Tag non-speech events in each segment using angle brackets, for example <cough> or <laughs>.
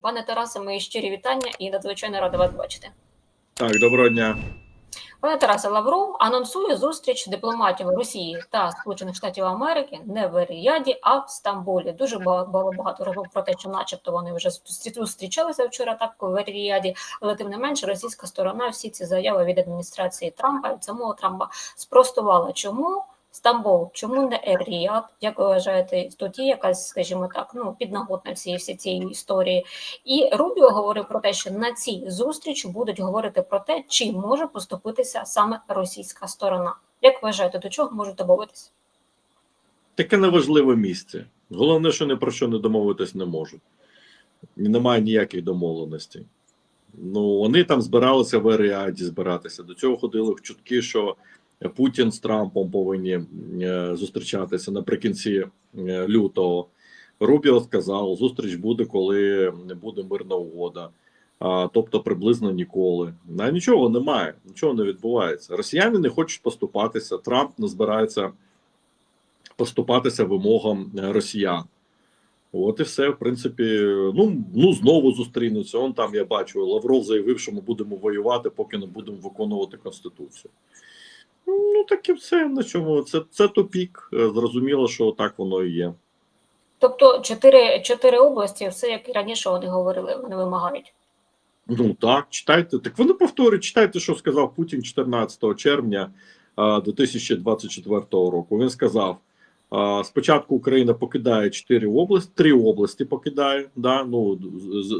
Пане Тарасе, мої щирі вітання і надзвичайно рада вас бачити. Так, доброго дня. Пане Тарасе, Лавров анонсує зустріч дипломатів Росії та Сполучених Штатів Америки не в Ріяді, а в Стамбулі. Дуже ба- було багато розмов про те, що, начебто, вони вже зустрічалися вчора так в Ріяді, але тим не менше, російська сторона всі ці заяви від адміністрації Трампа і самого Трампа спростувала. Чому Стамбул? Чому не Ер-Ріяд? Як ви вважаєте, тут є якась, скажімо так, ну підноготна всі всі цієї історії? І Рубіо говорив про те, що на цій зустрічі будуть говорити про те, чи може поступитися саме російська сторона. Як вважаєте, до чого можуть домовитися? Таке неважливе місце. Головне, що ні про що не домовитись не можуть. Немає ніяких домовленостей. Ну, вони там збиралися в Еріаді збиратися. До цього ходили в чутки, що Путін з Трампом повинні е, зустрічатися наприкінці е, лютого. Рубіо сказав, зустріч буде, коли не буде мирна угода. А, тобто приблизно ніколи. А нічого немає, нічого не відбувається. Росіяни не хочуть поступатися. Трамп не збирається поступатися вимогам е, росіян. От і все, в принципі, ну, ну знову зустрінуться. Он там я бачу, Лавров заявив, що ми будемо воювати, поки не будемо виконувати Конституцію. Ну, так і все. На чому? Це, це тупік. Е, Зрозуміло, що так воно і є. Тобто чотири, чотири області, все як і раніше вони говорили, вони вимагають. Ну так, читайте. Так вони повторюють, читайте, що сказав Путін 14 червня а, 2024 року. Він сказав: а, спочатку Україна покидає чотири області, три області покидає, да, ну,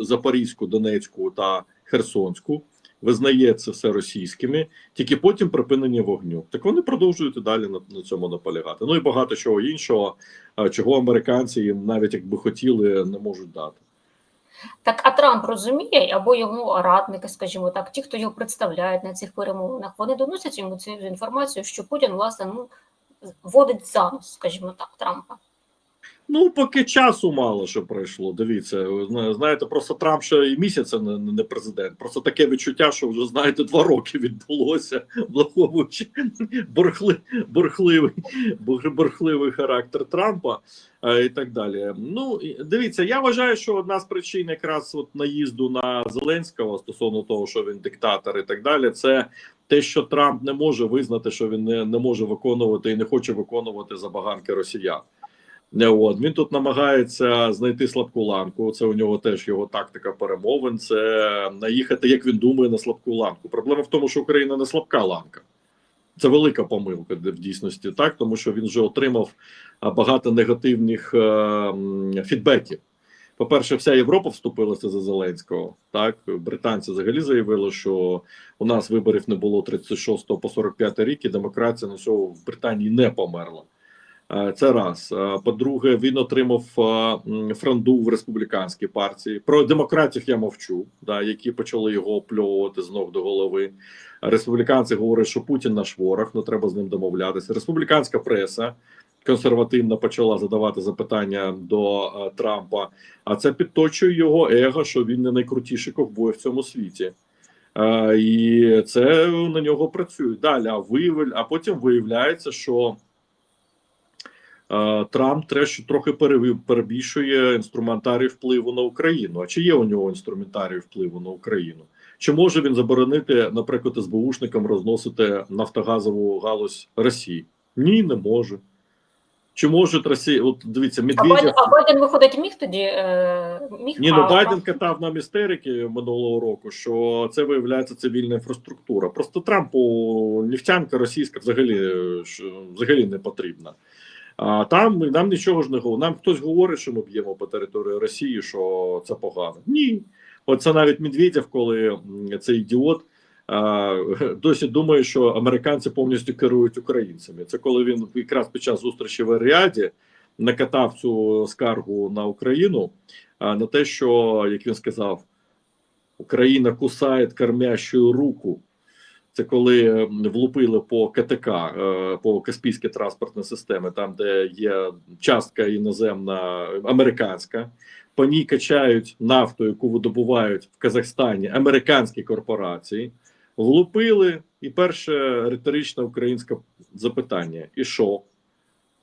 Запорізьку, Донецьку та Херсонську. Визнає це все російськими, тільки потім припинення вогню. Так вони продовжують і далі на, на цьому наполягати. Ну і багато чого іншого, чого американці їм навіть якби хотіли, не можуть дати. Так, а Трамп розуміє, або йому радники, скажімо так, ті, хто його представляють на цих перемовинах, вони доносять йому цю інформацію, що Путін, власне, ну, вводить занос, скажімо так, Трампа. Ну, поки часу мало що пройшло. Дивіться, зна- знаєте, просто Трамп ще і місяця не, не президент. Просто таке відчуття, що вже знаєте, два роки відбулося, враховуючи борхли, борхливий, бор- борхливий характер Трампа е, і так далі. Ну дивіться, я вважаю, що одна з причин якраз от наїзду на Зеленського стосовно того, що він диктатор і так далі, це те, що Трамп не може визнати, що він не, не може виконувати і не хоче виконувати забаганки росіян. От він тут намагається знайти слабку ланку. Це у нього теж його тактика перемовин. Це наїхати, як він думає, на слабку ланку. Проблема в тому, що Україна не слабка ланка. Це велика помилка в дійсності, так тому що він вже отримав багато негативних е, фідбеків. По-перше, вся Європа вступилася за Зеленського. Так, британці взагалі заявили, що у нас виборів не було 36 по 45 рік, і демократія на цього в Британії не померла. Е, Це раз. Е, По-друге, він отримав е, м, фронду в республіканській партії. Про демократів я мовчу, да, які почали його опльовувати з ног до голови. Республіканці говорять, що Путін наш ворог, ну треба з ним домовлятися. Республіканська преса консервативна почала задавати запитання до Трампа, а це підточує його его, що він не найкрутіший ковбой в цьому світі. І це на нього працює. Далі, а виявиль, а потім виявляється, що Трамп треш, трохи перебільшує інструментарій впливу на Україну. А чи є у нього інструментарій впливу на Україну? Чи може він заборонити, наприклад, СБУшникам розносити нафтогазову галузь Росії? Ні, не може. Чи може Росія? От дивіться, А Медведєв... Байден, а Байден виходить міг тоді? Е, міг, Ні, ну Байден катав нам істерики минулого року, що це виявляється цивільна інфраструктура. Просто Трампу нефтянка російська взагалі е, взагалі не потрібна. А там нам нічого ж не говорить. Нам хтось говорить, що ми б'ємо по території Росії, що це погано. Ні. Оце навіть Медведєв, коли цей ідіот <laughs> досі думає, що американці повністю керують українцями. Це коли він якраз під час зустрічі в Аріаді накатав цю скаргу на Україну на те, що як він сказав, Україна кусає кормящу руку. Це коли е, влупили по КТК, е, по Каспійській транспортній системі, там де є частка іноземна американська. По ній качають нафту, яку видобувають в Казахстані американські корпорації. Влупили, і перше риторичне українське запитання: і що?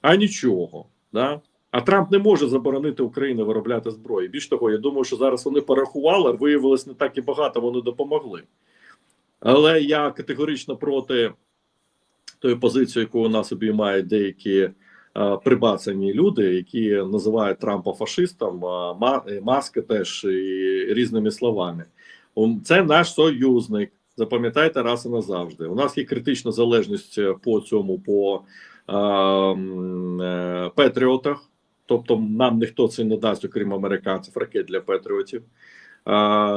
А нічого. Да? А Трамп не може заборонити Україні виробляти зброю. Більш того, я думаю, що зараз вони порахували, виявилось не так і багато вони допомогли. Але я категорично проти тої позиції, яку у нас обіймають деякі е, прибацані люди, які називають Трампа фашистом, а Ма- і Маска теж і різними словами. Це наш союзник. Запам'ятайте раз і назавжди. У нас є критична залежність е, по цьому по е, м, е, Петріотах. Тобто нам ніхто це не дасть, окрім американців, ракет для Петріотів.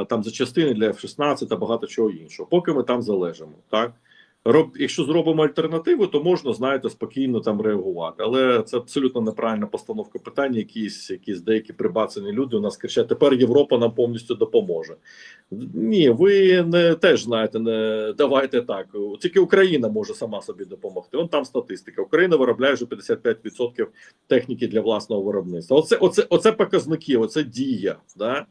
Там за частини для F-16 та багато чого іншого. Поки ми там залежимо. Так? Роб, якщо зробимо альтернативу, то можна, знаєте, спокійно там реагувати. Але це абсолютно неправильна постановка питання. Якісь, якісь деякі прибацані люди у нас кричать: тепер Європа нам повністю допоможе. Ні, ви не теж знаєте, не давайте так. Тільки Україна може сама собі допомогти. Вон там статистика. Україна виробляє вже 55% техніки для власного виробництва. Оце, оце, оце показники, оце дія, да?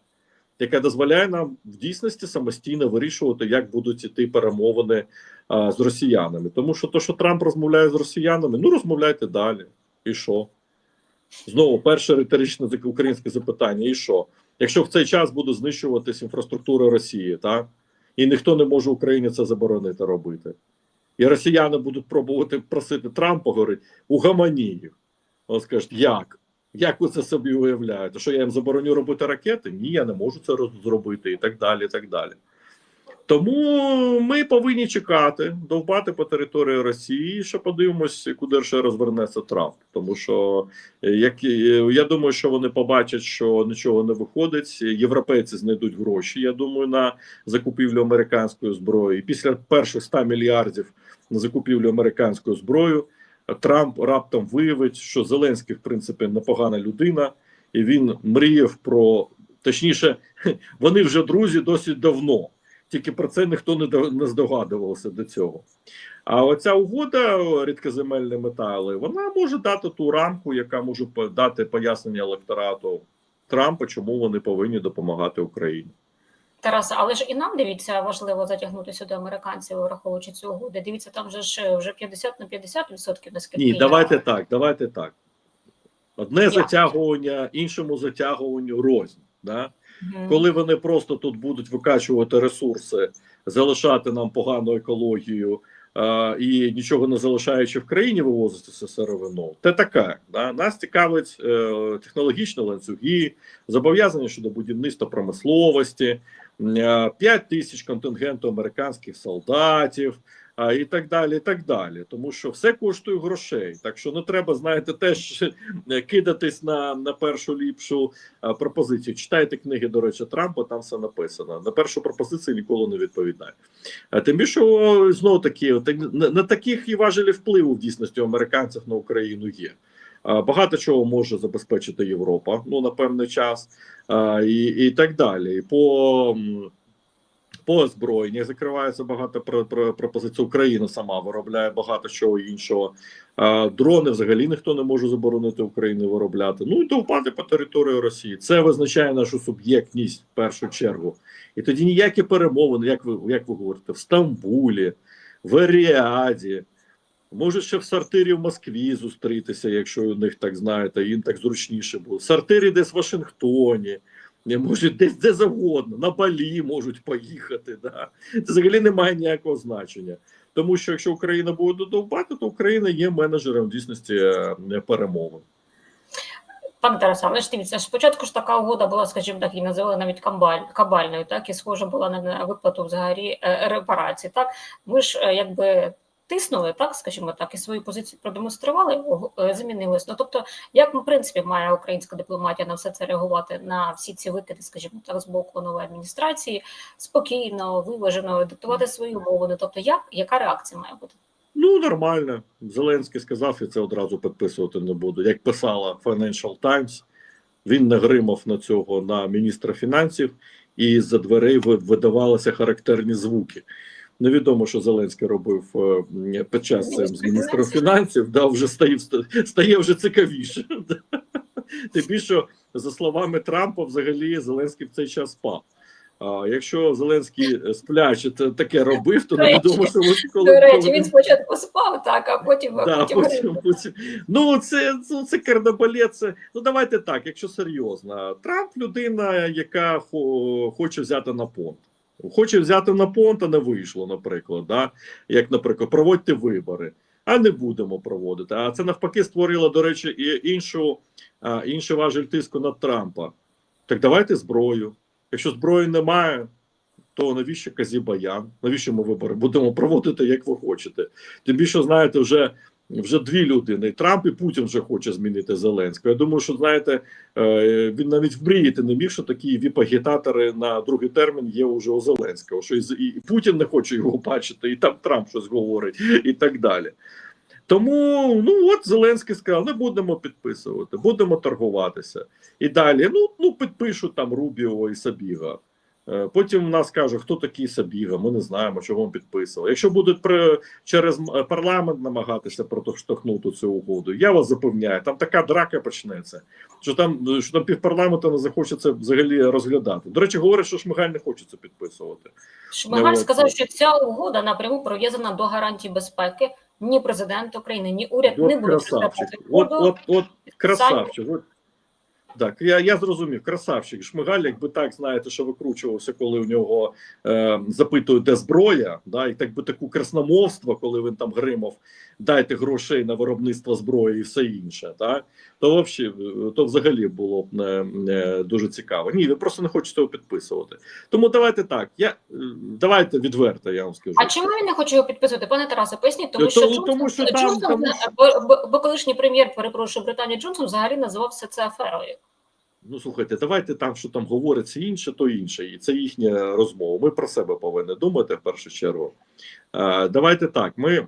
Яка дозволяє нам в дійсності самостійно вирішувати, як будуть іти перемовини а, з росіянами. Тому що то, що Трамп розмовляє з росіянами, ну розмовляйте далі. І що? Знову перше риторичне українське запитання: і що? Якщо в цей час буде знищуватись інфраструктура Росії, так? І ніхто не може Україні це заборонити робити. І росіяни будуть пробувати просити Трампа, говорить, угамані їх. Він скаже, як? Як ви це собі уявляєте? Що я їм забороню робити ракети? Ні, я не можу це зробити, і так далі. і так далі. Тому ми повинні чекати, довбати по території Росії, ще подивимось, куди ще розвернеться Трамп. Тому що е, як е, я думаю, що вони побачать, що нічого не виходить. Європейці знайдуть гроші. Я думаю, на закупівлю американської зброї. Після перших 100 мільярдів на закупівлю американської зброї Трамп раптом виявить, що Зеленський, в принципі, непогана людина, і він мріяв про точніше, <laughs> вони вже друзі досить давно. Тільки про це ніхто не не здогадувався до цього. А оця угода рідкоземельні метали, вона може дати ту рамку, яка може дати пояснення електорату Трампа, чому вони повинні допомагати Україні. Тараса, але ж і нам дивіться, важливо затягнути сюди американців, враховуючи цю угоду. Дивіться, там же ж вже 50 на 50 відсотків, наскільки Ні, я- давайте так, давайте так. Одне Як? затягування, іншому затягуванню рознь. Да? Мгм. коли вони просто тут будуть викачувати ресурси, залишати нам погану екологію е, і нічого не залишаючи в країні вивозити це сировину, це таке. Да? Нас цікавить е, технологічні ланцюги, зобов'язання щодо будівництва промисловості, 5 тисяч контингенту американських солдатів. А і так далі, і так далі, тому що все коштує грошей. Так що не треба, знаєте, теж е, кидатись на, на першу ліпшу пропозицію. Читайте книги, до речі, Трампа, там все написано. На першу пропозицію ніколи не відповідає. А тим більше знову таки, не таких і важелі впливу в дійсності американців на Україну є. А, Багато чого може забезпечити Європа, ну на певний час, і, і так далі. По по озброєнні закривається багато про, про пропозицій. Україна сама виробляє багато чого іншого. Дрони взагалі ніхто не може заборонити Україні виробляти. Ну і довпати по території Росії. Це визначає нашу суб'єктність в першу чергу. І тоді ніякі перемовини, як ви як ви говорите, в Стамбулі, в Аріаді. Може ще в сортирі в Москві зустрітися, якщо у них так знаєте, їм так зручніше було. В сортирі десь в Вашингтоні, може десь де завгодно, на Балі можуть поїхати. Да. Це взагалі не має ніякого значення. Тому що якщо Україна буде додовбати, то Україна є менеджером в дійсності е, перемовин. Пане Тарасе, але ж дивіться, спочатку ж така угода була, скажімо так, і називали навіть камбаль, кабальною, так і схожа була на, виплату взагалі е, репарацій. Так ми ж е, якби тиснули, так скажімо так, і свою позицію продемонстрували, е, змінилось. Ну тобто, як в принципі має українська дипломатія на все це реагувати на всі ці викиди, скажімо так, з боку нової адміністрації, спокійно, виважено, диктувати свої умови. Ну тобто, як яка реакція має бути? Ну, нормально. Зеленський сказав, і це одразу підписувати не буду. Як писала Financial Times, він нагримав на цього на міністра фінансів, і з-за дверей видавалися характерні звуки. Невідомо, що Зеленський робив е, під час цим з міністром фінансів, да, вже стає, стає вже цікавіше. <laughs> Тим більше, за словами Трампа, взагалі Зеленський в цей час спав. А якщо Зеленський е, спляче таке робив, то невідомо, що ви коли До речі, він спочатку спав, так, а потім, Да, потім потім, потім. Ну, це, це, це кардебалет, це. Ну, давайте так, якщо серйозно. Трамп людина, яка хо, хоче взяти на понт. Хоче взяти на понт, а не вийшло, наприклад. Да? Як, наприклад, проводьте вибори, а не будемо проводити. А це навпаки створило, до речі, і іншу, інший важель тиску на Трампа. Так давайте зброю. Якщо зброї немає, то навіщо казі баян? Навіщо ми вибори будемо проводити, як ви хочете? Тим більше, знаєте, вже вже дві людини: Трамп і Путін вже хоче змінити Зеленського. Я думаю, що знаєте, е, він навіть мріяти не міг, що такі віп-агітатори на другий термін є уже у Зеленського. Що і, Путін не хоче його <laughs> бачити, і там Трамп щось говорить, і так далі. Тому ну от Зеленський сказав: не будемо підписувати, будемо торгуватися. І далі ну, ну підпишуть там Рубіо і Сабіга. Е, Потім в нас каже, хто такий Сабіга, ми не знаємо, чого він підписував. Якщо будуть при, через парламент намагатися протоштовхнути цю угоду, я вас запевняю, там така драка почнеться, що там, що там півпарламенту не захочеться взагалі розглядати. До речі, говорять, що Шмигаль не хоче це підписувати. Шмигаль Ну, сказав, от. що ця угода напряму прив'язана до гарантій безпеки. Ні президент України, ні уряд не будуть красавчик. От, от, от красавчик. Так, я, я зрозумів, красавчик. Шмигаль, якби так знаєте, що викручувався, коли у нього е, запитують, де зброя, да, і так би таку красномовство, коли він там гримав, дайте грошей на виробництво зброї і все інше, так, то, вообще, то взагалі було б е, е, дуже цікаво. Ні, він просто не хоче цього підписувати. Тому давайте так. Я, е, давайте відверто, я вам скажу. А чому він не хоче його підписувати? Пане Тарасе, поясніть, тому Тому- що тому Джонсон, що там- Джонсон, тому зна- бо, бо, бо колишній прем'єр, перепрошую, Британії Джонсон взагалі називав все це аферою. Ну слухайте, давайте там, що там говориться інше, то інше, і це їхня розмова. Ми про себе повинні думати в першу чергу. Е, давайте так. Ми е,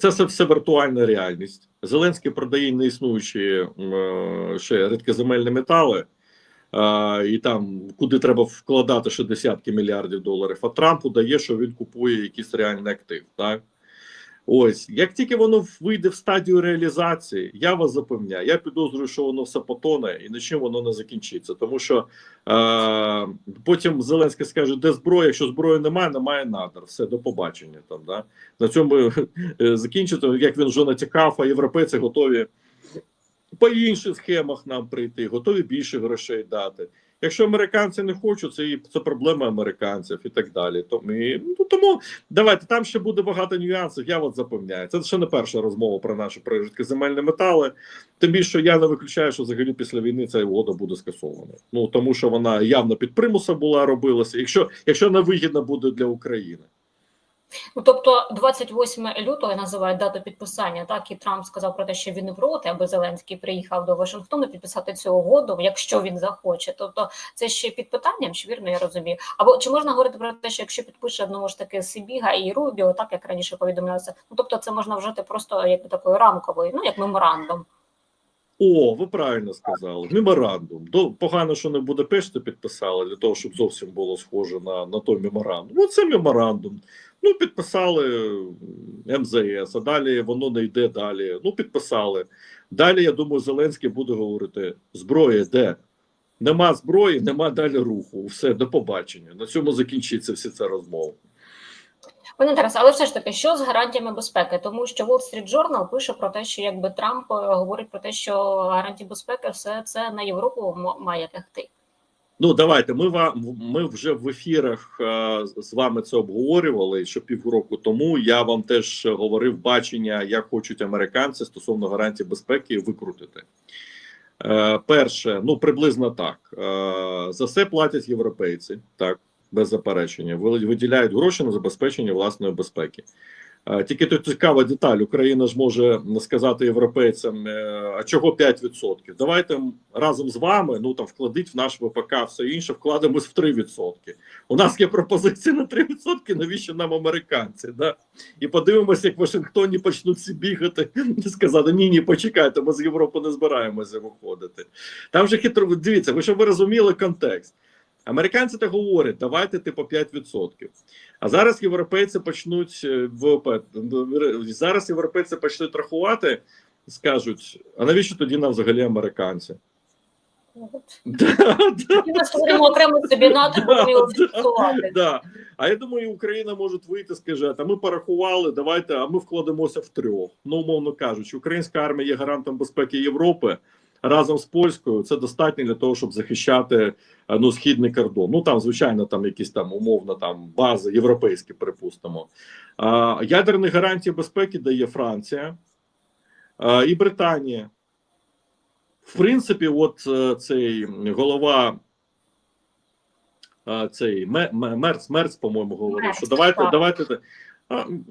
це все, все віртуальна реальність. Зеленський продає неіснуючі е, ще рідкоземельні метали. е, і там, куди треба вкладати ще десятки мільярдів доларів, а Трампу дає, що він купує якийсь реальний актив. Так? Ось, як тільки воно вийде в стадію реалізації, я вас запевняю, я підозрюю, що воно все потоне і нічим воно не закінчиться. Тому що е, потім Зеленський скаже, де зброя, якщо зброї немає, немає надр. Все, до побачення. Там, да? На цьому е, закінчити, як він вже натякав, а європейці готові по інших схемах нам прийти, готові більше грошей дати. Якщо американці не хочуть, це, і- це проблема американців і так далі. Тому, і, ну, тому давайте там ще буде багато нюансів. Я от запевняю. Це ще не перша розмова про наші про земельні метали. Тим більше я не виключаю, що взагалі після війни ця угода буде скасована. Ну тому що вона явно під примусом була робилася. Якщо якщо не вигідна буде для України. Ну, тобто 28 лютого називає дату підписання. Так і Трамп сказав про те, що він не проти, аби Зеленський приїхав до Вашингтону підписати цю угоду, якщо він захоче. Тобто це ще під питанням, чи вірно я розумію? Або чи можна говорити про те, що якщо підпише одному ж таки Сибіга і Рубіо, так як раніше повідомлялося, ну тобто це можна вжити просто як такою рамковою, ну як меморандум. О, ви правильно сказали. Меморандум. До погано, що не Будапешті підписали для того, щоб зовсім було схоже на, на той меморандум. Ну, це меморандум. Ну, підписали МЗС, а далі воно не йде далі. Ну, підписали. Далі, я думаю, Зеленський буде говорити: зброя де? Нема зброї, нема далі руху. Все, до побачення. На цьому закінчиться всі ця розмова. Пане Тарасе, але все ж таки, що з гарантіями безпеки? Тому що Wall Street Journal пише про те, що якби Трамп е, говорить про те, що гарантії безпеки все це на Європу має тягти. Ну, давайте. Ми вам ми вже в ефірах е, з вами це обговорювали. Що півроку тому я вам теж говорив бачення, як хочуть американці стосовно гарантій безпеки викрутити. Е, перше, ну приблизно так. За все платять європейці, так без заперечення. Ви- Виділяють гроші на забезпечення власної безпеки. Тільки тут цікава деталь. Україна ж може сказати європейцям, е, а чого 5%? Давайте разом з вами ну там вкладіть в наш ВПК все інше, вкладемось в 3%. У нас є пропозиція на 3%, навіщо нам американці? Да? І подивимося, як в Вашингтоні почнуть всі бігати і сказати: ні, ні, почекайте, ми з Європи не збираємося виходити. Там же хитро дивіться, ви щоб ви розуміли контекст. Американці так говорять, давайте типу 5%. А зараз європейці почнуть е, Зараз європейці почнуть рахувати, скажуть: а навіщо тоді нам взагалі американці? <laughs> Ми створимо окремо собі <laughs> НАТО, будемо його фіксувати. А я думаю, Україна може вийти, скаже, а ми порахували, давайте, а ми вкладемося в трьох. Ну, умовно кажучи, українська армія є гарантом безпеки Європи. Разом з польською це достатньо для того, щоб захищати е, ну східний кордон. Ну там, звичайно, там якісь там умовно там бази європейські, припустимо. А, ядерні гарантії безпеки дає Франція а, і Британія. В принципі, от е, цей голова цей Ме- Ме- Мерц, Мерц, по-моєму, говорив, що давайте, так. давайте.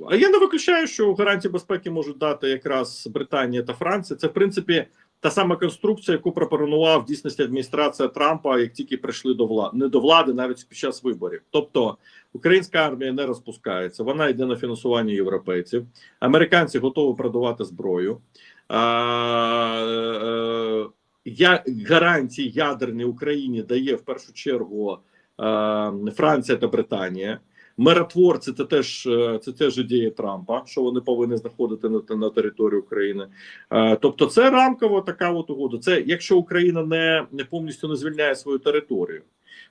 А я не виключаю, що гарантії безпеки можуть дати якраз Британія та Франція. Це в принципі та сама конструкція, яку пропонував в дійсності адміністрація Трампа, як тільки прийшли до влади, не до влади, навіть під час виборів. Тобто українська армія не розпускається, вона йде на фінансування європейців. Американці готові продавати зброю. А, е, я гарантії ядерні Україні дає в першу чергу е, Франція та Британія. Миротворці це теж е, це теж ідея Трампа, що вони повинні знаходити на, на території України. Е, тобто, це рамкова така от угода. Це якщо Україна не, не повністю не звільняє свою територію,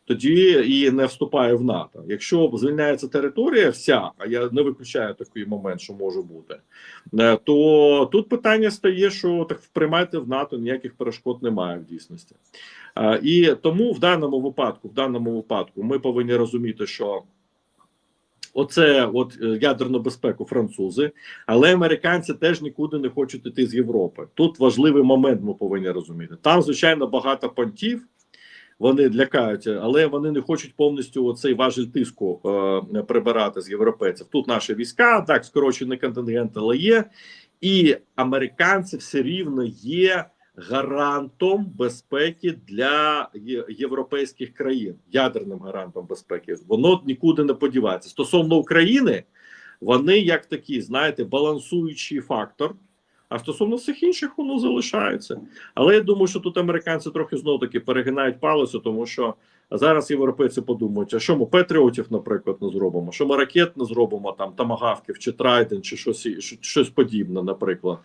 тоді і не вступає в НАТО. Якщо звільняється територія, вся, а я не виключаю такий момент, що може бути, е, то тут питання стає, що так приймайте в НАТО ніяких перешкод немає в дійсності. І тому в даному випадку, в даному випадку, ми повинні розуміти, що. Оце от е, ядерну безпеку французи, але американці теж нікуди не хочуть іти з Європи. Тут важливий момент, ми повинні розуміти. Там, звичайно, багато понтів, вони лякаються, але вони не хочуть повністю цей важель тиску е, прибирати з європейців. Тут наші війська, так, скорочений контингент, але є, і американці все рівно є гарантом безпеки для європейських країн, ядерним гарантом безпеки. Воно нікуди не подівається. Стосовно України, вони як такі, знаєте, балансуючий фактор. А стосовно всіх інших воно залишається. Але я думаю, що тут американці трохи знову таки перегинають палицю, тому що зараз європейці подумають, а що ми патріотів, наприклад, не зробимо, що ми ракет не зробимо, там тамагавків, чи трайден, чи щось, щось подібне, наприклад.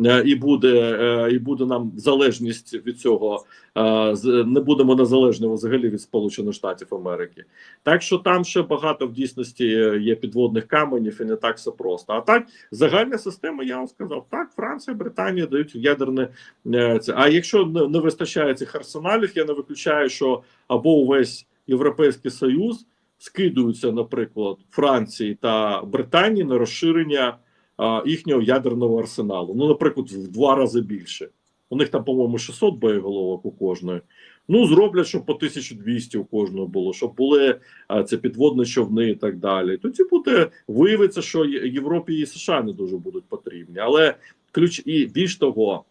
Е, І буде, е, і буде нам залежність від цього. е, Не будемо незалежні взагалі від Сполучених Штатів Америки. Так що там ще багато в дійсності є підводних каменів, і не так все просто. А так, загальна система, я вам сказав, так, Франція, Британія дають ядерне це. А якщо не вистачає цих арсеналів, я не виключаю, що або увесь Європейський Союз скидуються, наприклад, Франції та Британії на розширення а, їхнього ядерного арсеналу. Ну, наприклад, в два рази більше. У них там, по-моєму, 600 боєголовок у кожної. Ну, зроблять, щоб по 1200 у кожного було, щоб були а, це підводні човни і так далі. Тоді буде виявиться, що Європі і США не дуже будуть потрібні. Але ключ і більш того,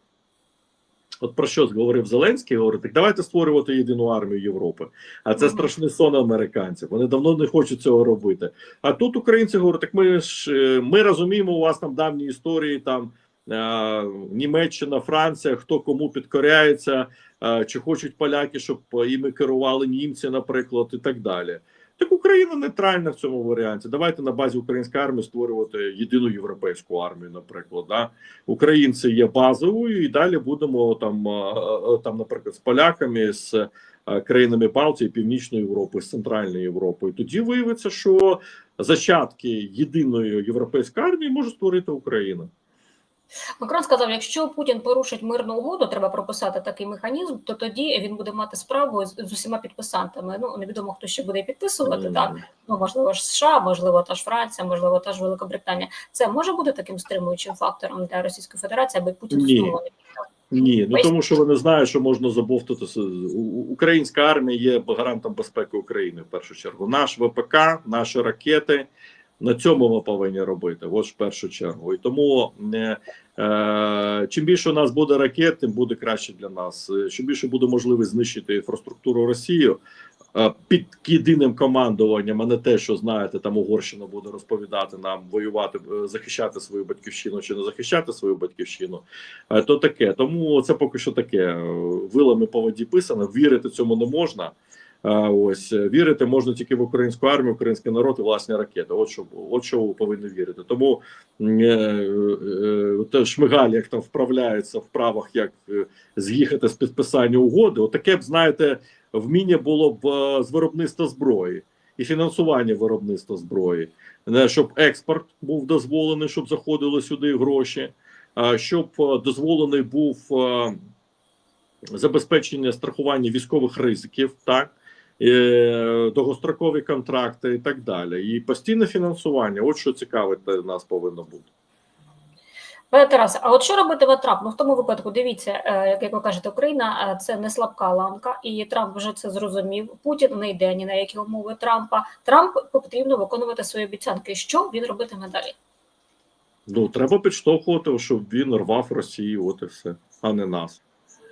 от про що говорив Зеленський, говорить, так давайте створювати єдину армію Європи. А це страшний сон американців. Вони давно не хочуть цього робити. А тут українці говорять, так ми ж е, ми розуміємо, у вас там давні історії, там е, Німеччина, Франція, хто кому підкоряється, е, чи хочуть поляки, щоб іми керували німці, наприклад, і так далі. Так Україна нейтральна в цьому варіанті. Давайте на базі української армії створювати єдину європейську армію, наприклад. Да? Українці є базовою, і далі будемо там, там, наприклад, з поляками, з е, країнами Балтії, Північної Європи, з Центральної Європи. І тоді виявиться, що зачатки єдиної європейської армії може створити Україна. Макрон сказав, якщо Путін порушить мирну угоду, треба прописати такий механізм, то тоді він буде мати справу з, з усіма підписантами. Ну невідомо хто ще буде підписувати. Так ну можливо ж США, можливо, та ж Франція, можливо, та ж Великобританія. Це може бути таким стримуючим фактором для Російської Федерації, аби Путін Ні. знову не підписав? Ні, ну тому що вони знають, що можна забовтати. Українська армія є гарантом безпеки України в першу чергу. Наш ВПК, наші ракети. На цьому ми повинні робити, ось в першу чергу. І тому е, е, чим більше у нас буде ракет, тим буде краще для нас. Е, Чим більше буде можливість знищити інфраструктуру Росії е, під єдиним командуванням, а не те, що знаєте, там Угорщина буде розповідати нам воювати, е, захищати свою батьківщину чи не захищати свою батьківщину. Е, то таке. Тому це поки що таке вилами по воді писано. Вірити цьому не можна. Ось е, вірити можна тільки в українську армію, український народ і власні ракети. От що от що ви повинні вірити. Тому е, е, те Шмигаль, як там вправляється в правах, як з'їхати з підписання угоди. Отаке б знаєте. вміння було б з виробництва зброї і фінансування виробництва зброї, Е, щоб експорт був дозволений, щоб заходили сюди гроші, щоб дозволений був забезпечення страхування військових ризиків, так довгострокові контракти і так далі. І постійне фінансування. От що цікавить е, нас повинно бути. Пане Тарасе, а от що робитиме Трамп? Ну в тому випадку дивіться, е, як- як ви кажете, Україна е, це не слабка ланка, і Трамп вже це зрозумів. Путін не йде ні на які умови Трампа. Трамп потрібно виконувати свої обіцянки. Що він робитиме далі? Ну треба підштовхувати, щоб він рвав Росію, от і все, а не нас.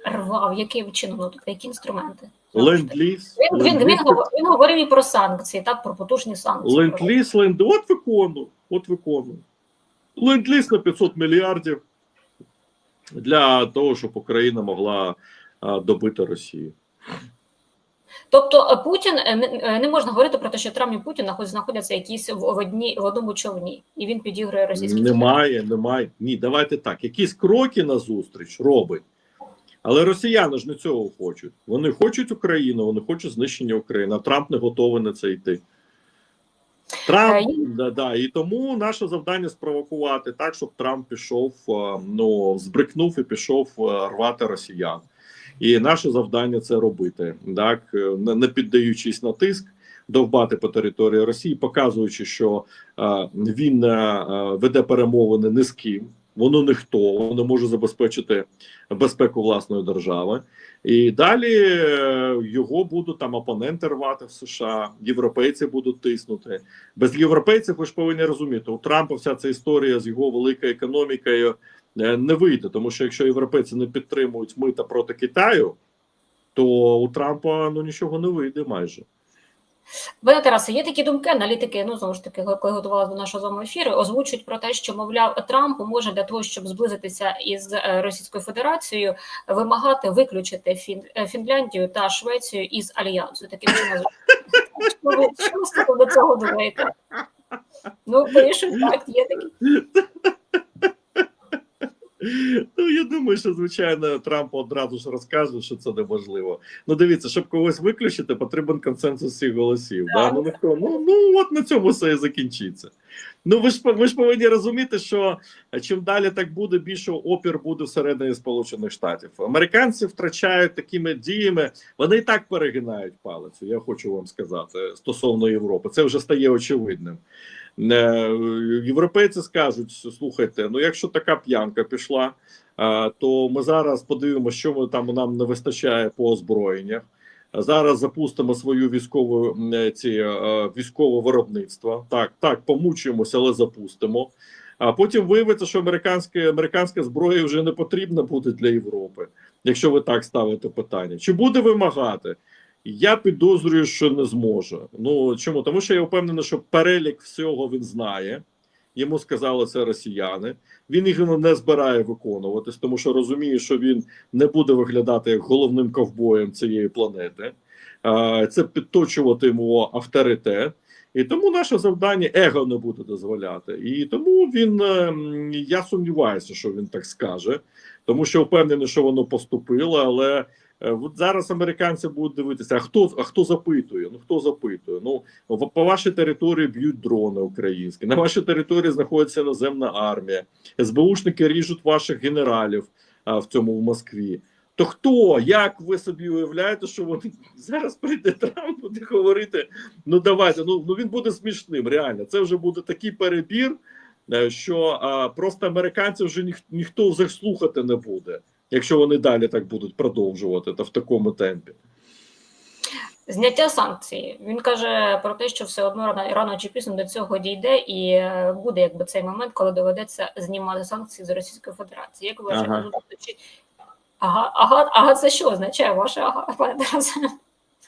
Рвав, яким чином? Ну, тобто, які інструменти? Ленд-ліз, Він, він, він, він говорив і про санкції, так, про потужні санкції. ленд-ліз, ленд от виконую, от виконую. Ленд-ліз на 500 мільярдів для того, щоб Україна могла добити Росію. Тобто е, Путін е, не, е, можна говорити про те, що Трамп і Путін знаходяться якісь в, в, одні, в одному човні, і він підігрує російській Немає, немає. Ні, давайте так. Якісь кроки на зустріч робить. Але росіяни ж не цього хочуть. Вони хочуть Україну, вони хочуть знищення України, а Трамп не готовий на це йти. Трамп, Е, да, да, і тому наше завдання спровокувати так, щоб Трамп пішов, е, ну збрикнув і пішов е, рвати росіян. І наше завдання це робити, так не піддаючись на тиск, довбати по території Росії, показуючи, що він веде перемовини не з ким, воно ніхто, воно може забезпечити безпеку власної держави. І далі е, його будуть там опоненти рвати в США, європейці будуть тиснути. Без європейців ви ж повинні розуміти, у Трампа вся ця історія з його великою економікою е, не вийде, тому що якщо європейці не підтримують мита проти Китаю, то у Трампа ну нічого не вийде майже. Пане Тарасе, є такі думки, аналітики, ну знову ж таки, коли готувалася до нашого з ефіру, озвучують про те, що мовляв Трамп може для того, щоб зблизитися із е, Російською Федерацією, вимагати виключити Фін... е, Фінляндію та Швецію із альянсу. Таким чином, що ви до цього думаєте? Ну, пишуть, так, є такі. Ну, я думаю, що звичайно Трамп одразу ж розкаже, що це неможливо. Ну, дивіться, щоб когось виключити, потрібен консенсус всіх голосів. Да? Ну, ну, ну от на цьому все і закінчиться. Ну, ви ж ви ж повинні розуміти, що чим далі так буде, більше опір буде всередині Сполучених Штатів. Американці втрачають такими діями, вони і так перегинають палицю. Я хочу вам сказати стосовно Європи. Це вже стає очевидним. Е, Європейці скажуть: слухайте, ну якщо така п'янка пішла, е, то ми зараз подивимося, що ми там нам не вистачає по озброєннях. Зараз запустимо свою військову е, ці військове виробництво. Так, так, помучуємося, але запустимо. А потім виявиться, що американська американська зброя вже не потрібна буде для Європи, якщо ви так ставите питання. Чи буде вимагати? Я підозрюю, що не зможе. Ну чому? Тому що я впевнений, що перелік всього він знає. Йому сказали це росіяни. Він їх не збирає виконуватись, тому що розуміє, що він не буде виглядати як головним ковбоєм цієї планети. Це підточувати йому авторитет. І тому наше завдання его не буде дозволяти. І тому він ем, я сумніваюся, що він так скаже, тому що впевнений, що воно поступило, але. Е, От зараз американці будуть дивитися, а хто а хто запитує? Ну хто запитує? Ну в- по вашій території б'ють дрони українські, на вашій території знаходиться іноземна армія, СБУшники ріжуть ваших генералів а, в цьому в Москві. То хто, як ви собі уявляєте, що вони <laughs> зараз прийде Трамп буде говорити? Ну давайте, ну ну він буде смішним. Реально, це вже буде такий перебір, е, що а, просто американців вже ніх, ніхто вже слухати не буде якщо вони далі так будуть продовжувати та в такому темпі. Зняття санкцій. Він каже про те, що все одно рано, рано чи пізно до цього дійде, і е, буде якби цей момент, коли доведеться знімати санкції з Російської Федерації. Як ви Ага. чи- ага, ага, ага, це що означає ваше ага, <laughs> пане Тарасе?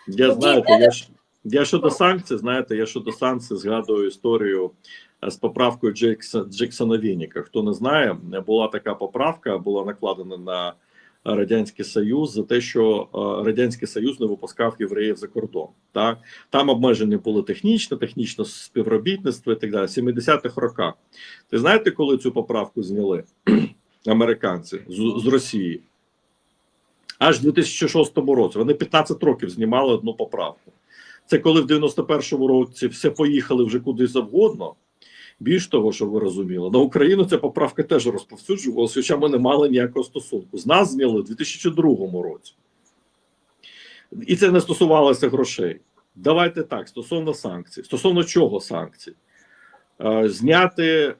Я знаєте, я я щодо санкцій, знаєте, я щодо санкцій згадую історію з поправкою Джекса, Джексона Вініка. Хто не знає, була така поправка, була накладена на Радянський Союз за те, що е, Радянський Союз не випускав євреїв за кордон. Так там обмеження були технічне, технічне співробітництво і так далі. В 70-х роках. Ти знаєте, коли цю поправку зняли <clears throat> американці з, з Росії? аж в 2006 році. Вони 15 років знімали одну поправку. Це коли в 91-му році все поїхали вже куди завгодно. Більш того, що ви розуміли, на Україну ця поправка теж розповсюджувалася, хоча ми не мали ніякого стосунку. З нас зняли в 2002 році. І це не стосувалося грошей. Давайте так, стосовно санкцій. Стосовно чого санкцій? Е, Зняти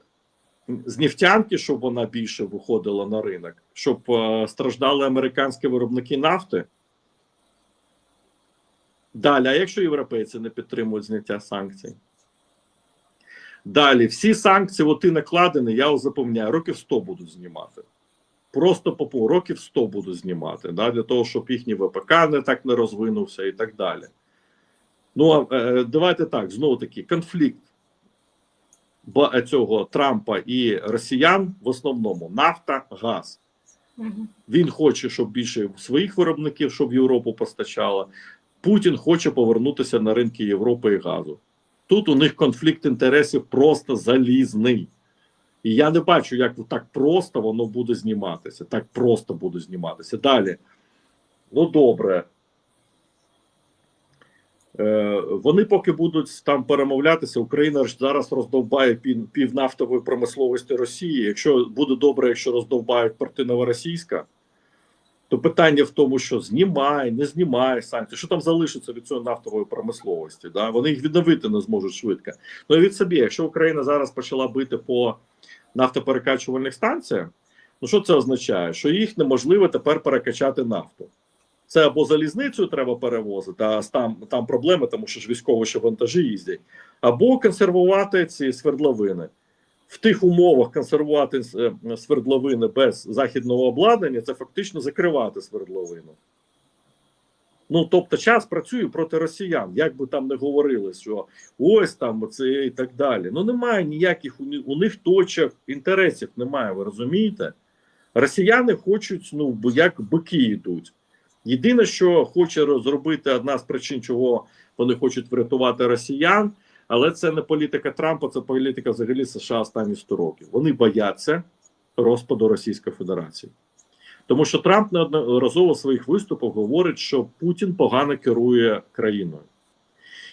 з нефтянки, щоб вона більше виходила на ринок, щоб е, страждали американські виробники нафти. Далі, а якщо європейці не підтримують зняття санкцій? Далі, всі санкції, от і накладені, я запевняю, років 100 будуть знімати. Просто по років 100 будуть знімати, да, для того, щоб їхній ВПК не так не розвинувся і так далі. Ну, а, е, давайте так, знову таки, конфлікт цього Трампа і росіян в основному нафта, газ. Він хоче, щоб більше своїх виробників, щоб Європу постачала. Путін хоче повернутися на ринки Європи і газу. Тут у них конфлікт інтересів просто залізний. І я не бачу, як так просто воно буде зніматися. Так просто буде зніматися. Далі. Ну, добре. Е, вони поки будуть там перемовлятися, Україна ж зараз роздовбає пів, пів промисловості Росії. Якщо буде добре, якщо роздовбають порти Новоросійська, то питання в тому, що знімай, не знімай санкції, що там залишиться від цієї нафтової промисловості. Да? Вони їх відновити не зможуть швидко. Ну і від собі, якщо Україна зараз почала бити по нафтоперекачувальних станціях, ну що це означає? Що їх неможливо тепер перекачати нафту. Це або залізницею треба перевозити, а там, там проблеми, тому що ж військові ще вантажі їздять, або консервувати ці свердловини. В тих умовах консервувати е, свердловини без західного обладнання це фактично закривати свердловину. Ну, тобто, час працює проти росіян, як би там не говорили, що ось там це і так далі. Ну, немає ніяких у, ні- у них точок інтересів немає, ви розумієте? Росіяни хочуть, ну, як бики йдуть. Єдине, що хоче зробити одна з причин, чого вони хочуть врятувати росіян, але це не політика Трампа, це політика взагалі США останні 100 років. Вони бояться розпаду Російської Федерації. Тому що Трамп неодноразово в своїх виступах говорить, що Путін погано керує країною.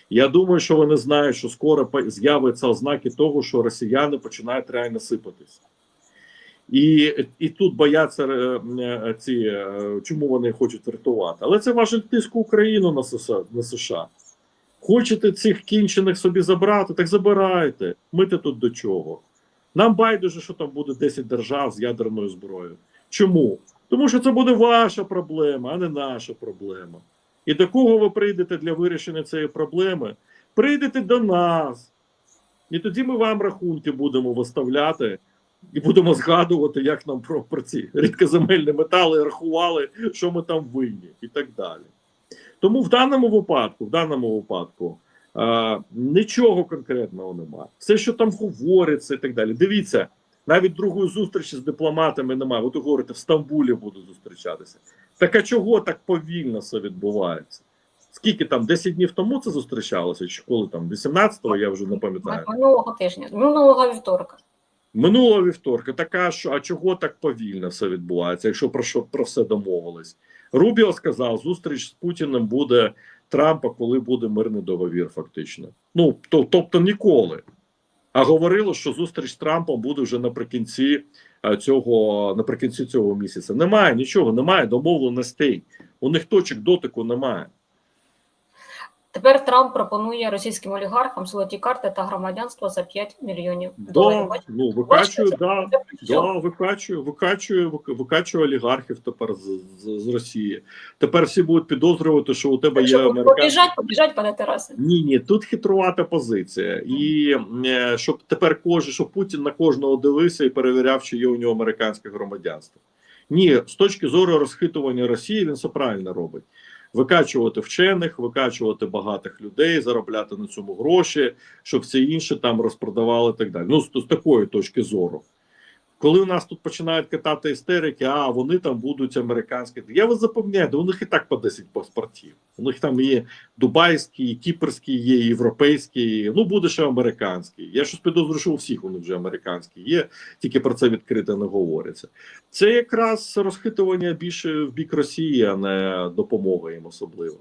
Я думаю, що вони знають, що скоро з'являться ознаки того, що росіяни починають реально сипатись. І, і тут бояться е, е, ці, е, чому вони хочуть врятувати. Але це важить тиск Україну на США, на США. Хочете цих кінчених собі забрати, так забирайте. Ми-то тут до чого? Нам байдуже, що там буде 10 держав з ядерною зброєю. Чому? Тому що це буде ваша проблема, а не наша проблема. І до кого ви прийдете для вирішення цієї проблеми? Прийдете до нас. І тоді ми вам рахунки будемо виставляти і будемо згадувати, як нам про, про ці рідкоземельні метали рахували, що ми там винні, і так далі. Тому в даному випадку, в даному випадку, е, нічого конкретного немає. Все, що там говориться, і так далі. Дивіться, навіть другої зустрічі з дипломатами немає. От ви говорите, в Стамбулі буду зустрічатися. Так а чого так повільно все відбувається? Скільки там 10 днів тому це зустрічалося? Чи коли там 18-го, я вже не пам'ятаю. Минулого тижня, минулого вівторка. Минулого вівторка така, що а чого так повільно все відбувається, якщо про що про все домовились? Рубіо сказав, зустріч з Путіним буде Трампа, коли буде мирний договір, фактично. Ну то, тобто ніколи. А говорило, що зустріч з Трампом буде вже наприкінці е, цього наприкінці цього місяця. Немає нічого, немає домовленостей. У них точок дотику немає. Тепер Трамп пропонує російським олігархам золоті карти та громадянство за 5 мільйонів доларів. Да, ну викачує, да? Да, викачує, викачує, викачує олігархів тепер з, з, з Росії. Тепер всі будуть підозрювати, що у тебе Так є американські. побіжать, побіжать, пане Тарасе. Ні, ні, тут хитрувата позиція. І е, щоб тепер кожен, щоб Путін на кожного дивився і перевіряв, чи є у нього американське громадянство. Ні, з точки зору розхитування Росії він все правильно робить. Викачувати вчених, викачувати багатих людей, заробляти на цьому гроші, щоб все інше там розпродавали і так далі. Ну, з, з такої точки зору. Коли у нас тут починають катати істерики, а вони там будуть американські. Я вас запевняю, у них і так по 10 паспортів. У них там є дубайський, і є і європейський. Ну буде ще американський. Я щось підозрюю, що у всіх вони вже американські є, тільки про це відкрито не говориться. Це якраз розхитування більше в бік Росії, а не допомога їм особливо.